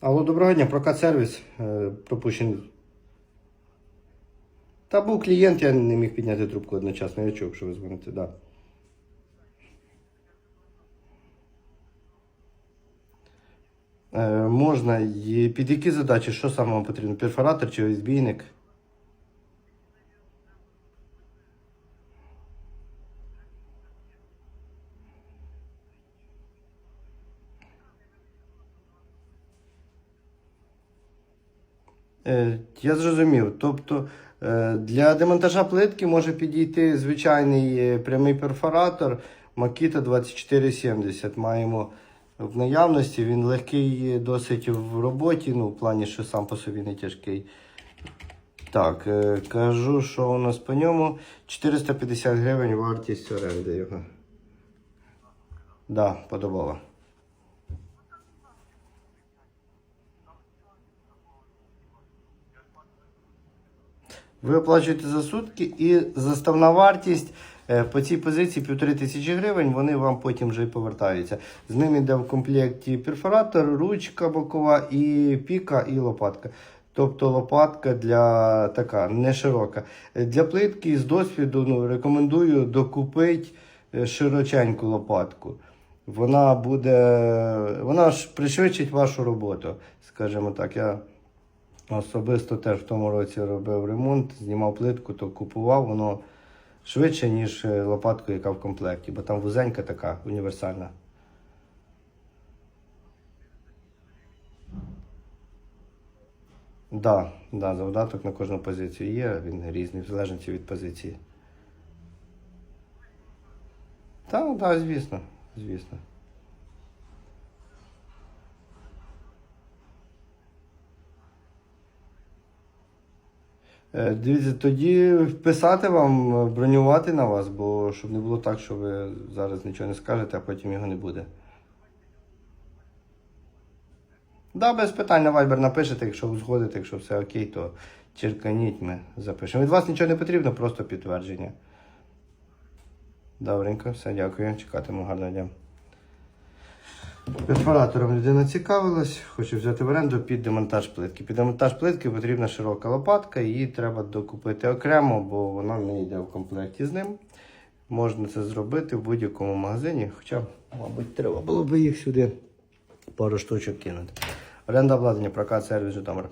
Алло, доброго дня, прокат сервіс. Е, пропущений. Та був клієнт, я не міг підняти трубку одночасно. Я чув, що ви дзвоните, да. Е, можна. Під які задачі? Що саме вам потрібно? Перфоратор чи ОСБійник? Я зрозумів. Тобто е, для демонтажа плитки може підійти звичайний е, прямий перфоратор Makita 2470. Маємо в наявності. Він легкий досить в роботі, ну, в плані, що сам по собі не тяжкий. Так, е, кажу, що у нас по ньому 450 гривень вартість оренди його. Да, подобало. Ви оплачуєте за сутки і заставна вартість е, по цій позиції півтори тисячі гривень, вони вам потім вже й повертаються. З ним йде в комплекті перфоратор, ручка бокова, і піка, і лопатка. Тобто лопатка для така не широка. Для плитки з досвіду ну, рекомендую докупити е, широченьку лопатку. Вона буде, вона ж пришвидшить вашу роботу, скажімо так. Я Особисто теж в тому році робив ремонт, знімав плитку, то купував воно швидше, ніж е, лопатку, яка в комплекті, бо там вузенька така універсальна. Так, да, да, завдаток на кожну позицію є, він різний, в залежності від позиції. Так, так, да, звісно, звісно. Дивіться, тоді вписати вам, е, бронювати на вас, бо щоб не було так, що ви зараз нічого не скажете, а потім його не буде. Да, без питань на Viber напишете, якщо узгодите, якщо все окей, то черканіть ми запишемо. Від вас нічого не потрібно, просто підтвердження. Добренько, все, дякую. Чекатиму гарного дня. Перфоратором людина цікавилась, хоче взяти в оренду під демонтаж плитки. Під демонтаж плитки потрібна широка лопатка, її треба докупити окремо, бо вона не йде в комплекті з ним. Можна це зробити в будь-якому магазині, хоча, мабуть, треба було би їх сюди пару штучок кинути. Оренда обладнання, прокат, сервіс, Житомир.